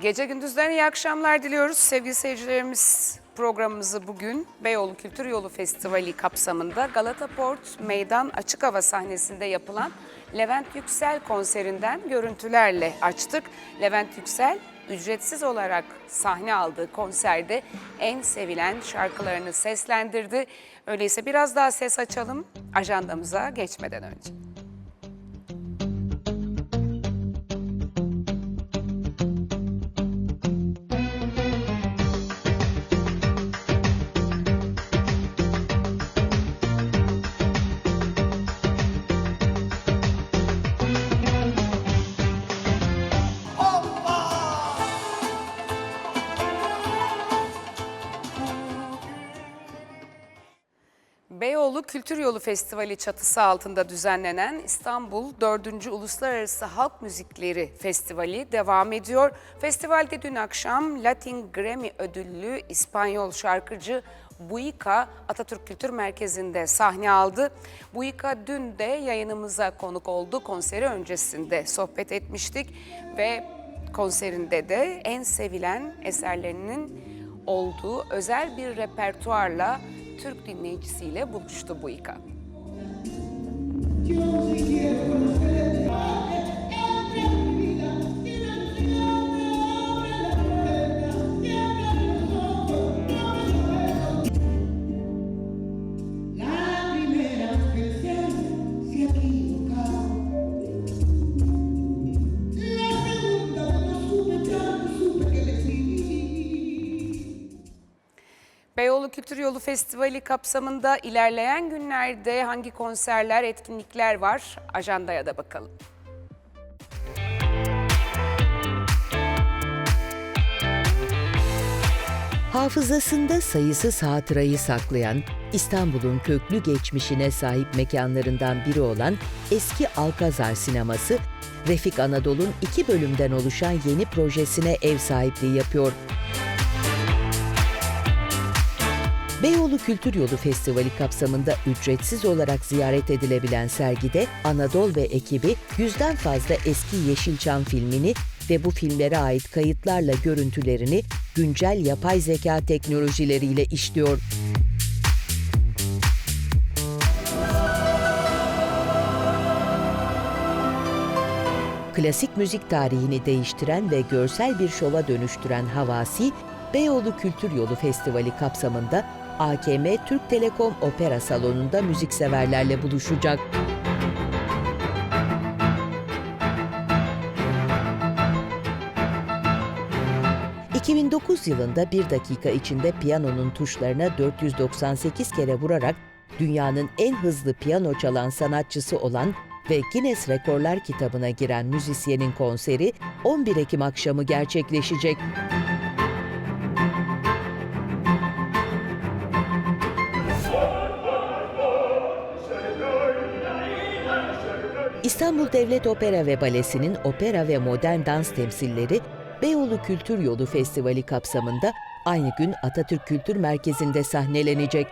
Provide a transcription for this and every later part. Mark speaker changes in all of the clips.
Speaker 1: Gece gündüzden iyi akşamlar diliyoruz. Sevgili seyircilerimiz programımızı bugün Beyoğlu Kültür Yolu Festivali kapsamında Galata Port Meydan Açık Hava sahnesinde yapılan Levent Yüksel konserinden görüntülerle açtık. Levent Yüksel ücretsiz olarak sahne aldığı konserde en sevilen şarkılarını seslendirdi. Öyleyse biraz daha ses açalım ajandamıza geçmeden önce. Kültür Yolu Festivali çatısı altında düzenlenen İstanbul 4. Uluslararası Halk Müzikleri Festivali devam ediyor. Festivalde dün akşam Latin Grammy ödüllü İspanyol şarkıcı Buika Atatürk Kültür Merkezi'nde sahne aldı. Buika dün de yayınımıza konuk oldu. Konseri öncesinde sohbet etmiştik ve konserinde de en sevilen eserlerinin olduğu özel bir repertuarla Türk dinleyicisiyle buluştu Buika.
Speaker 2: La
Speaker 1: Kültür Yolu Festivali kapsamında ilerleyen günlerde hangi konserler, etkinlikler var? Ajandaya da bakalım.
Speaker 3: Hafızasında sayısız hatırayı saklayan, İstanbul'un köklü geçmişine sahip mekanlarından biri olan eski Alkazar Sineması, Refik Anadolu'nun iki bölümden oluşan yeni projesine ev sahipliği yapıyor. Beyoğlu Kültür Yolu Festivali kapsamında ücretsiz olarak ziyaret edilebilen sergide Anadolu ve ekibi yüzden fazla eski Yeşilçam filmini ve bu filmlere ait kayıtlarla görüntülerini güncel yapay zeka teknolojileriyle işliyor. Klasik müzik tarihini değiştiren ve görsel bir şova dönüştüren Havasi, Beyoğlu Kültür Yolu Festivali kapsamında AKM Türk Telekom Opera Salonu'nda müzikseverlerle buluşacak. ...2009 yılında bir dakika içinde piyanonun tuşlarına 498 kere vurarak... ...dünyanın en hızlı piyano çalan sanatçısı olan ve Guinness Rekorlar kitabına giren müzisyenin konseri 11 Ekim akşamı gerçekleşecek. İstanbul Devlet Opera ve Balesi'nin opera ve modern dans temsilleri Beyoğlu Kültür Yolu Festivali kapsamında aynı gün Atatürk Kültür Merkezi'nde sahnelenecek.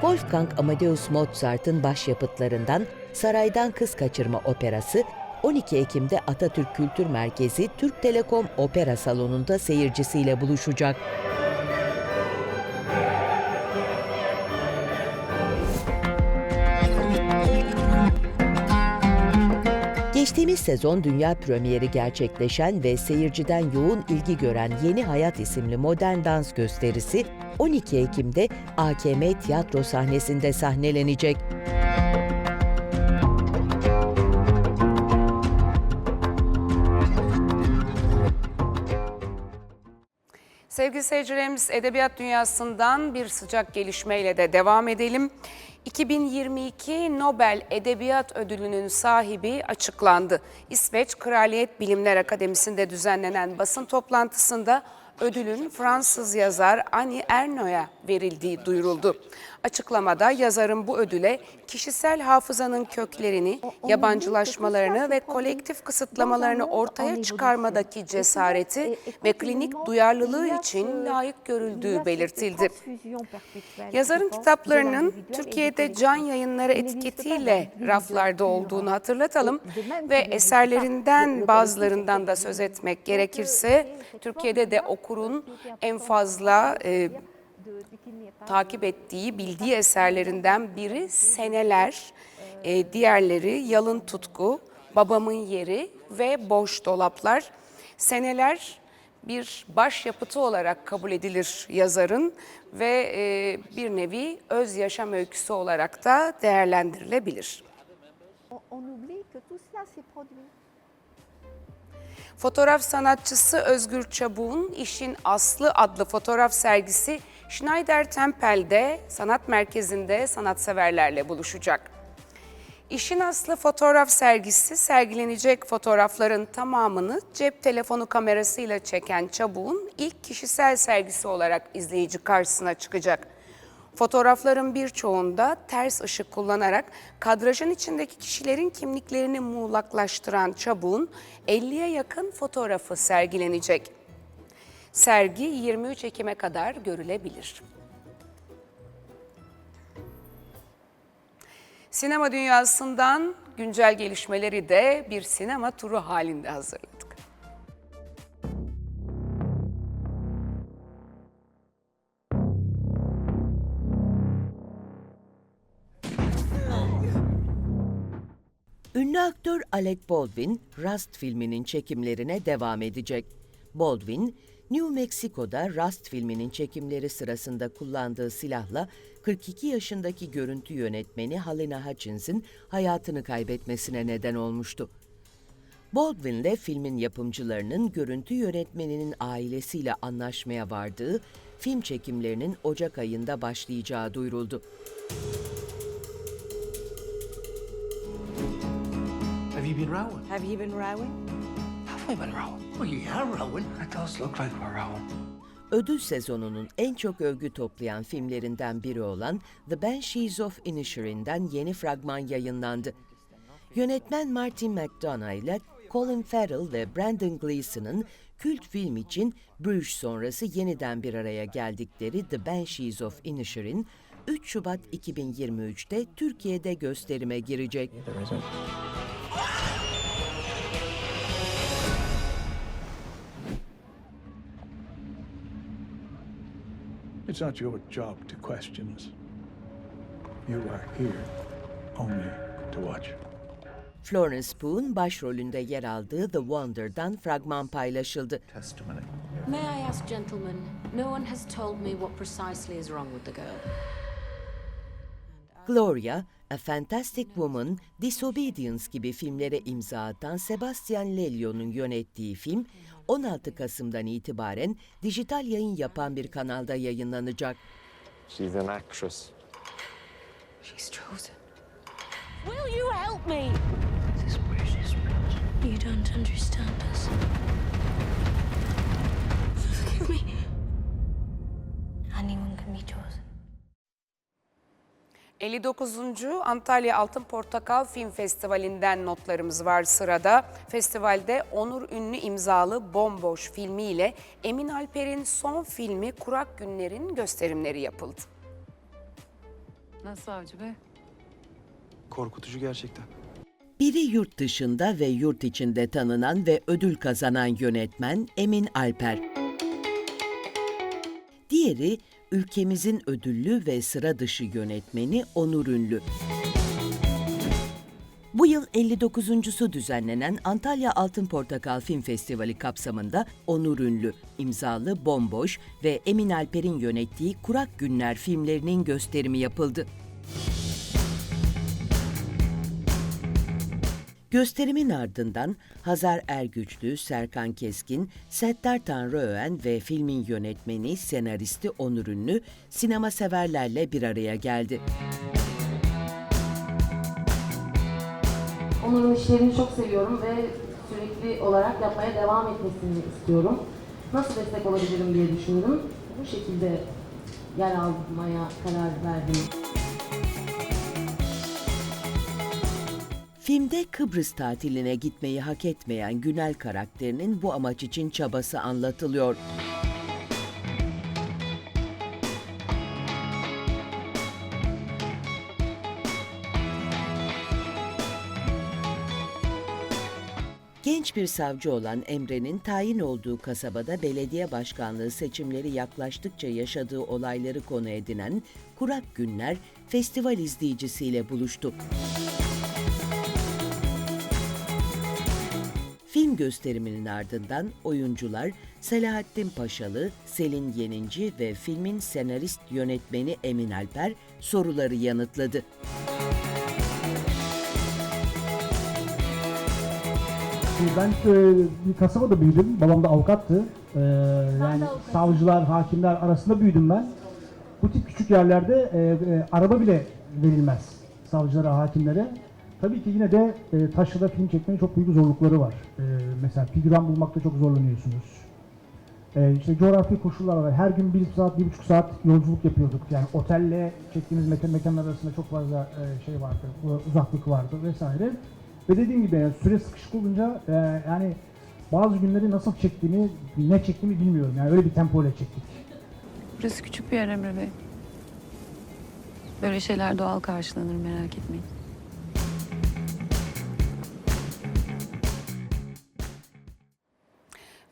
Speaker 3: Wolfgang Amadeus Mozart'ın başyapıtlarından Saraydan Kız Kaçırma Operası 12 Ekim'de Atatürk Kültür Merkezi Türk Telekom Opera Salonu'nda seyircisiyle buluşacak. Geçtiğimiz sezon dünya premieri gerçekleşen ve seyirciden yoğun ilgi gören Yeni Hayat isimli modern dans gösterisi 12 Ekim'de AKM tiyatro sahnesinde sahnelenecek.
Speaker 1: Sevgili seyircilerimiz edebiyat dünyasından bir sıcak gelişmeyle de devam edelim. 2022 Nobel Edebiyat Ödülü'nün sahibi açıklandı. İsveç Kraliyet Bilimler Akademisi'nde düzenlenen basın toplantısında ödülün Fransız yazar Annie Ernaux'a verildiği duyuruldu. Açıklamada yazarın bu ödüle kişisel hafızanın köklerini, yabancılaşmalarını ve kolektif kısıtlamalarını ortaya çıkarmadaki cesareti ve klinik duyarlılığı için layık görüldüğü belirtildi. Yazarın kitaplarının Türkiye'de can yayınları etiketiyle raflarda olduğunu hatırlatalım ve eserlerinden bazılarından da söz etmek gerekirse Türkiye'de de okurun en fazla e, takip ettiği, bildiği eserlerinden biri Seneler, e, diğerleri Yalın Tutku, Babamın Yeri ve Boş Dolaplar. Seneler bir başyapıtı olarak kabul edilir yazarın ve e, bir nevi öz yaşam öyküsü olarak da değerlendirilebilir. Fotoğraf sanatçısı Özgür Çabuk'un İşin Aslı adlı fotoğraf sergisi Schneider Tempel'de sanat merkezinde sanatseverlerle buluşacak. İşin Aslı fotoğraf sergisi sergilenecek fotoğrafların tamamını cep telefonu kamerasıyla çeken Çabuk'un ilk kişisel sergisi olarak izleyici karşısına çıkacak. Fotoğrafların birçoğunda ters ışık kullanarak kadrajın içindeki kişilerin kimliklerini muğlaklaştıran Çabuk'un 50'ye yakın fotoğrafı sergilenecek. Sergi 23 Ekim'e kadar görülebilir. Sinema dünyasından güncel gelişmeleri de bir sinema turu halinde hazırladık.
Speaker 3: Ünlü aktör Alec Baldwin, Rust filminin çekimlerine devam edecek. Baldwin, New Mexico'da Rust filminin çekimleri sırasında kullandığı silahla 42 yaşındaki görüntü yönetmeni Helena Hutchins'in hayatını kaybetmesine neden olmuştu. Baldwin'le filmin yapımcılarının görüntü yönetmeninin ailesiyle anlaşmaya vardığı film çekimlerinin Ocak ayında başlayacağı duyuruldu.
Speaker 4: Have you been rowing?
Speaker 5: Have you been rowing?
Speaker 4: Been rowing? Well, yeah, rowing. It does look like we're rowing.
Speaker 3: Ödül sezonunun en çok övgü toplayan filmlerinden biri olan The Banshees of Inisherin'den yeni fragman yayınlandı. Yönetmen Martin McDonagh ile Colin Farrell ve Brandon Gleeson'ın kült film için Bruges sonrası yeniden bir araya geldikleri The Banshees of Inisherin 3 Şubat 2023'te Türkiye'de gösterime girecek.
Speaker 6: It's not your job to question us. You are here only to watch.
Speaker 3: Florence Pugh'un başrolünde yer aldığı The Wonder'dan fragman paylaşıldı.
Speaker 4: Testimony.
Speaker 7: May I ask, gentlemen, no one has told me what precisely is wrong with the girl.
Speaker 3: Gloria, A Fantastic Woman, Disobedience gibi filmlere imza atan Sebastian Lelio'nun yönettiği film 16 Kasım'dan itibaren dijital yayın yapan bir kanalda yayınlanacak.
Speaker 8: She's an actress.
Speaker 7: She's chosen.
Speaker 9: Will you help me?
Speaker 4: This is precious.
Speaker 7: You don't understand us. Forgive me.
Speaker 9: Anyone can be chosen.
Speaker 1: 59. Antalya Altın Portakal Film Festivali'nden notlarımız var sırada. Festivalde Onur Ünlü imzalı Bomboş filmiyle Emin Alper'in son filmi Kurak Günler'in gösterimleri yapıldı.
Speaker 5: Nasıl Avcı Bey?
Speaker 8: Korkutucu gerçekten.
Speaker 3: Biri yurt dışında ve yurt içinde tanınan ve ödül kazanan yönetmen Emin Alper. Diğeri ülkemizin ödüllü ve sıra dışı yönetmeni Onur Ünlü. Bu yıl 59.sü düzenlenen Antalya Altın Portakal Film Festivali kapsamında Onur Ünlü, imzalı Bomboş ve Emin Alper'in yönettiği Kurak Günler filmlerinin gösterimi yapıldı. Gösterimin ardından Hazar Ergüçlü, Serkan Keskin, Settar Tanrıöğen ve filmin yönetmeni, senaristi Onur Ünlü sinema severlerle bir araya geldi.
Speaker 10: Onur'un işlerini çok seviyorum ve sürekli olarak yapmaya devam etmesini istiyorum.
Speaker 5: nasıl destek olabilirim diye düşündüm. Bu şekilde yer almaya karar verdim.
Speaker 3: Filmde Kıbrıs tatiline gitmeyi hak etmeyen Günel karakterinin bu amaç için çabası anlatılıyor. Genç bir savcı olan Emre'nin tayin olduğu kasabada belediye başkanlığı seçimleri yaklaştıkça yaşadığı olayları konu edinen Kurak Günler festival izleyicisiyle buluştu. Film gösteriminin ardından oyuncular Selahattin Paşalı, Selin Yeninci ve filmin senarist yönetmeni Emin Alper soruları yanıtladı.
Speaker 10: Ben e, bir kasabada büyüdüm. Babam da avukattı. E, yani savcılar, hakimler arasında büyüdüm ben. Bu tip küçük yerlerde e, e, araba bile verilmez savcılara, hakimlere. Tabii ki yine de e, taşrada film çekmenin çok büyük zorlukları var. E, mesela figüran bulmakta çok zorlanıyorsunuz. E, işte coğrafi koşullar var. Her gün bir saat, bir buçuk saat yolculuk yapıyorduk. Yani otelle çektiğimiz mekan mekanlar arasında çok fazla e, şey vardı, uzaklık vardı vesaire. Ve dediğim gibi yani süre sıkışık olunca e, yani bazı günleri nasıl çektiğimi, ne çektiğimi bilmiyorum. Yani öyle bir tempo ile çektik.
Speaker 11: Burası küçük bir yer Emre Bey. Böyle şeyler doğal karşılanır merak etmeyin.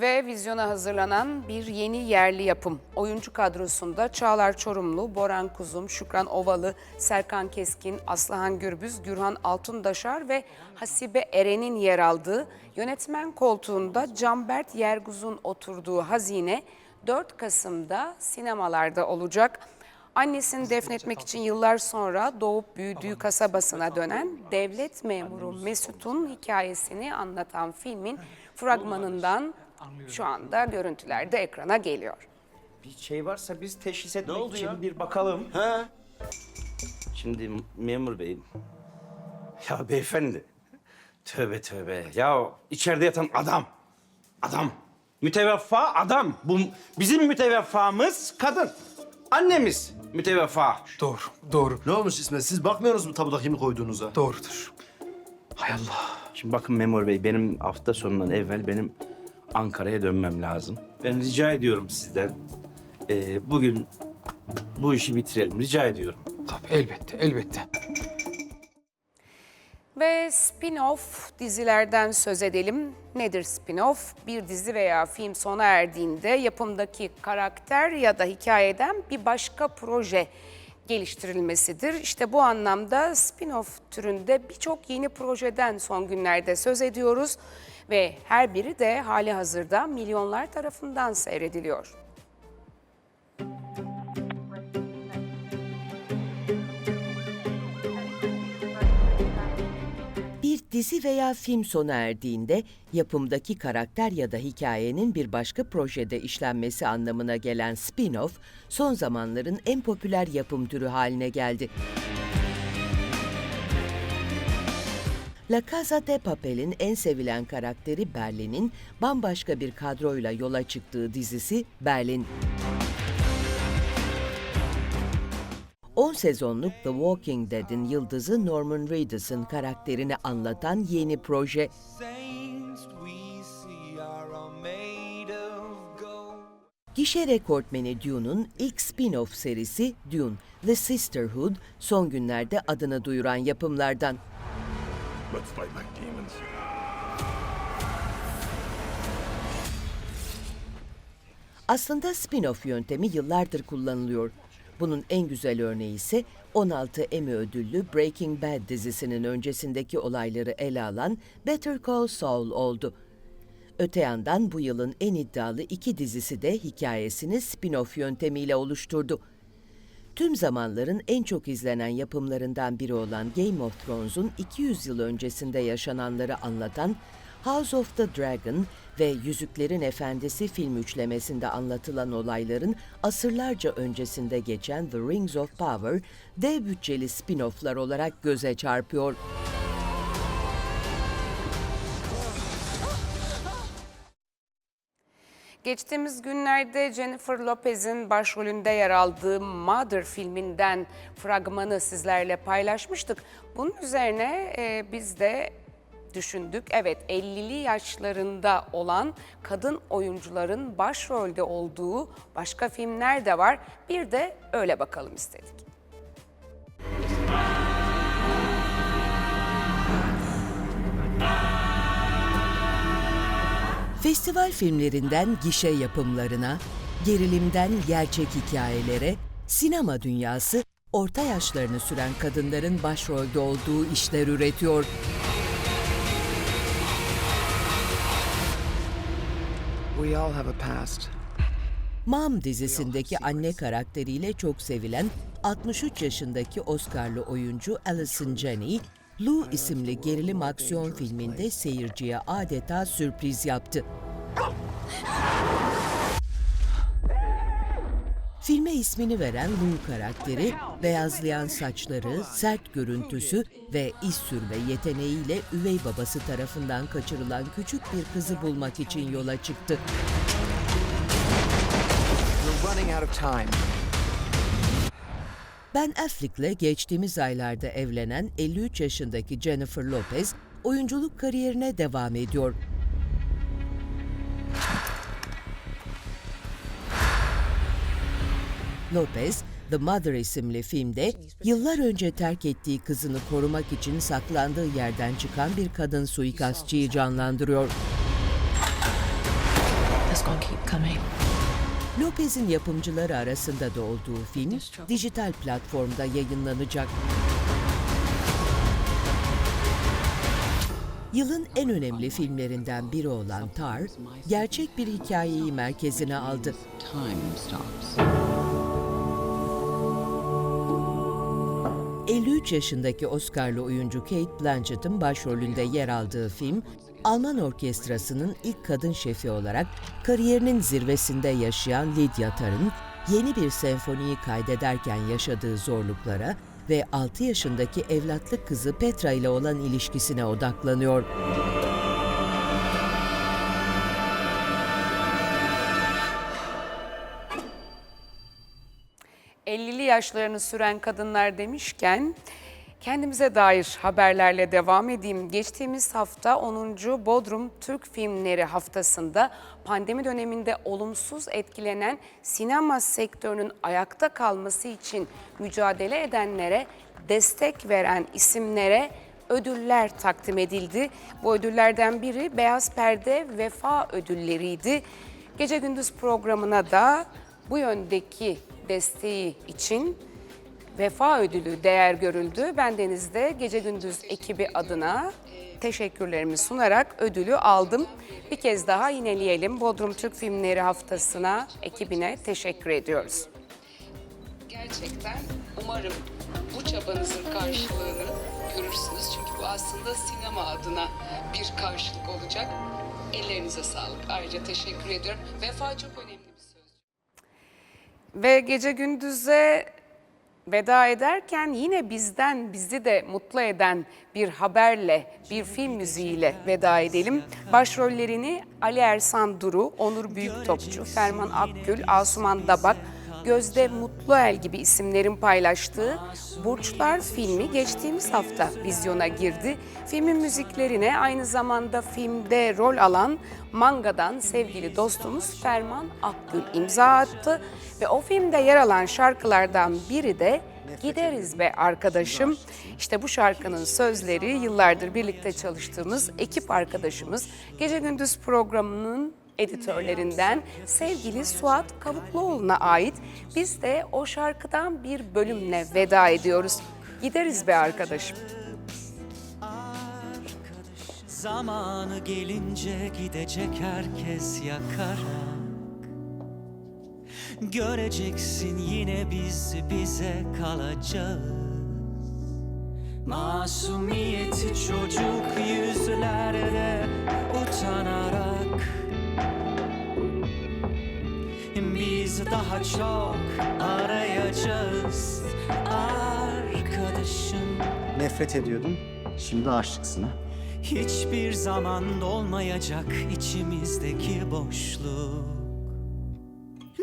Speaker 1: Ve vizyona hazırlanan bir yeni yerli yapım. Oyuncu kadrosunda Çağlar Çorumlu, Boran Kuzum, Şükran Ovalı, Serkan Keskin, Aslıhan Gürbüz, Gürhan Altundaşar ve Hasibe Eren'in yer aldığı yönetmen koltuğunda Canbert Yerguz'un oturduğu Hazine 4 Kasım'da sinemalarda olacak. Annesini defnetmek için yıllar sonra doğup büyüdüğü kasabasına dönen devlet memuru Mesut'un hikayesini anlatan filmin fragmanından şu anda görüntülerde ekrana geliyor.
Speaker 12: Bir şey varsa biz teşhis etmek için bir bakalım. He? Şimdi memur bey. Ya beyefendi. Tövbe tövbe. Ya içeride yatan adam. Adam. Müteveffa adam. Bu bizim mütevaffamız kadın. Annemiz müteveffa.
Speaker 8: Doğru, doğru.
Speaker 13: Ne olmuş İsmet? Siz bakmıyorsunuz mu tabuda kimi koyduğunuza?
Speaker 8: Doğrudur. Hay Allah.
Speaker 12: Şimdi bakın memur bey benim hafta sonundan evvel benim Ankara'ya dönmem lazım. Ben rica ediyorum sizden. eee, bugün bu işi bitirelim. Rica ediyorum.
Speaker 8: Tabii elbette, elbette.
Speaker 1: Ve spin-off dizilerden söz edelim. Nedir spin-off? Bir dizi veya film sona erdiğinde yapımdaki karakter ya da hikayeden bir başka proje geliştirilmesidir. İşte bu anlamda spin-off türünde birçok yeni projeden son günlerde söz ediyoruz ve her biri de hali hazırda milyonlar tarafından seyrediliyor.
Speaker 3: Bir dizi veya film sona erdiğinde yapımdaki karakter ya da hikayenin bir başka projede işlenmesi anlamına gelen spin-off son zamanların en popüler yapım türü haline geldi. La Casa de Papel'in en sevilen karakteri Berlin'in bambaşka bir kadroyla yola çıktığı dizisi Berlin. 10 sezonluk The Walking Dead'in yıldızı Norman Reedus'ın karakterini anlatan yeni proje. Gişe rekortmeni Dune'un ilk spin-off serisi Dune, The Sisterhood son günlerde adını duyuran yapımlardan.
Speaker 13: Let's fight like demons.
Speaker 3: Aslında spin-off yöntemi yıllardır kullanılıyor. Bunun en güzel örneği ise 16 Emmy ödüllü Breaking Bad dizisinin öncesindeki olayları ele alan Better Call Saul oldu. Öte yandan bu yılın en iddialı iki dizisi de hikayesini spin-off yöntemiyle oluşturdu. Tüm zamanların en çok izlenen yapımlarından biri olan Game of Thrones'un 200 yıl öncesinde yaşananları anlatan House of the Dragon ve Yüzüklerin Efendisi film üçlemesinde anlatılan olayların asırlarca öncesinde geçen The Rings of Power, dev bütçeli spin-off'lar olarak göze çarpıyor.
Speaker 1: Geçtiğimiz günlerde Jennifer Lopez'in başrolünde yer aldığı Mother filminden fragmanı sizlerle paylaşmıştık. Bunun üzerine e, biz de düşündük. Evet 50'li yaşlarında olan kadın oyuncuların başrolde olduğu başka filmler de var. Bir de öyle bakalım istedik.
Speaker 3: Festival filmlerinden gişe yapımlarına, gerilimden gerçek hikayelere, sinema dünyası orta yaşlarını süren kadınların başrolde olduğu işler üretiyor.
Speaker 8: We all have a past.
Speaker 3: Mom dizisindeki anne karakteriyle çok sevilen 63 yaşındaki Oscar'lı oyuncu Allison Janney, Lou isimli gerilim aksiyon filminde seyirciye adeta sürpriz yaptı. Filme ismini veren Lou karakteri, beyazlayan saçları, sert görüntüsü ve iz sürme yeteneğiyle üvey babası tarafından kaçırılan küçük bir kızı bulmak için yola çıktı.
Speaker 8: We're running out of time.
Speaker 3: Ben Affleck'le geçtiğimiz aylarda evlenen 53 yaşındaki Jennifer Lopez, oyunculuk kariyerine devam ediyor. Lopez, The Mother isimli filmde yıllar önce terk ettiği kızını korumak için saklandığı yerden çıkan bir kadın suikastçıyı canlandırıyor.
Speaker 9: This gonna keep coming.
Speaker 3: Lopez'in yapımcıları arasında da olduğu film dijital platformda yayınlanacak. Yılın en önemli filmlerinden biri olan Tar, gerçek bir hikayeyi merkezine aldı.
Speaker 9: Time stops.
Speaker 3: 53 yaşındaki Oscar'lı oyuncu Kate Blanchett'ın başrolünde yer aldığı film, Alman orkestrasının ilk kadın şefi olarak kariyerinin zirvesinde yaşayan Lydia Tar'ın yeni bir senfoniyi kaydederken yaşadığı zorluklara ve 6 yaşındaki evlatlık kızı Petra ile olan ilişkisine odaklanıyor.
Speaker 1: ...50'li yaşlarını süren kadınlar demişken... ...kendimize dair haberlerle devam edeyim. Geçtiğimiz hafta 10. Bodrum Türk Filmleri haftasında... ...pandemi döneminde olumsuz etkilenen sinema sektörünün ayakta kalması için mücadele edenlere... ...destek veren isimlere ödüller takdim edildi. Bu ödüllerden biri Beyaz Perde Vefa Ödülleri'ydi. Gece Gündüz programına da bu yöndeki desteği için Vefa Ödülü değer görüldü. Ben Deniz'de Gece Gündüz ekibi adına teşekkürlerimi sunarak ödülü aldım. Bir kez daha yineleyelim. Bodrum Türk Filmleri Haftası'na, ekibine teşekkür ediyoruz. Gerçekten umarım bu çabanızın karşılığını görürsünüz. Çünkü bu aslında sinema adına bir karşılık olacak. Ellerinize sağlık. Ayrıca teşekkür ediyorum. Vefa çok önemli bir söz. Ve gece gündüze veda ederken yine bizden bizi de mutlu eden bir haberle, bir film müziğiyle veda edelim. Başrollerini Ali Ersan Duru, Onur Büyüktopçu, Ferman Akgül, Asuman Dabak, Gözde Mutluel gibi isimlerin paylaştığı Burçlar filmi geçtiğimiz hafta vizyona girdi. Filmin müziklerine aynı zamanda filmde rol alan Manga'dan sevgili dostumuz Ferman Akgül imza attı. Ve o filmde yer alan şarkılardan biri de Gideriz be arkadaşım. İşte bu şarkının sözleri yıllardır birlikte çalıştığımız ekip arkadaşımız Gece Gündüz programının editörlerinden sevgili Suat Kavukluoğlu'na ait. Biz de o şarkıdan bir bölümle veda ediyoruz. Gideriz be arkadaşım.
Speaker 14: Zamanı gelince gidecek herkes yakarak Göreceksin yine biz bize kalacağız Masumiyeti çocuk yüzlerde utanarak Biz daha çok arayacağız. Arkadaşım.
Speaker 15: Nefret ediyordun. Şimdi aşıksın ha.
Speaker 14: Hiçbir zaman dolmayacak içimizdeki boşluk.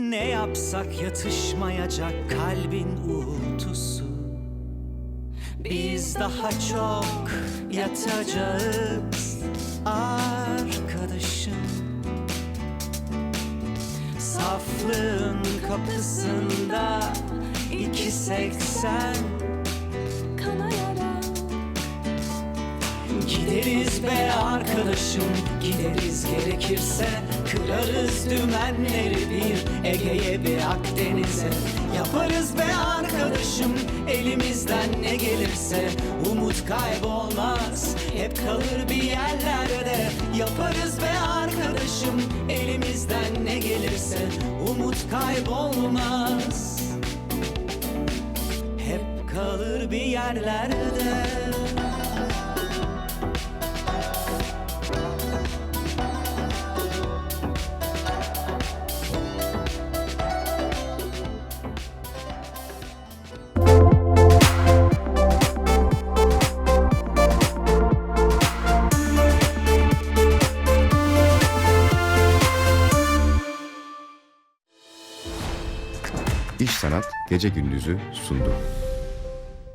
Speaker 14: Ne yapsak yatışmayacak kalbin uğultusu. Biz daha çok yatacağız. Arkadaşım Saflığın kapısında iki seksen. Gideriz be arkadaşım Gideriz gerekirse. Kırarız dümenleri bir Ege'ye bir Akdeniz'e. Yaparız be arkadaşım Elimizden ne gelirse. Umut kaybolmaz Hep kalır bir yerlerde kaybolmaz. Hep kalır bir yerlerde
Speaker 16: Gece Gündüz'ü sundu.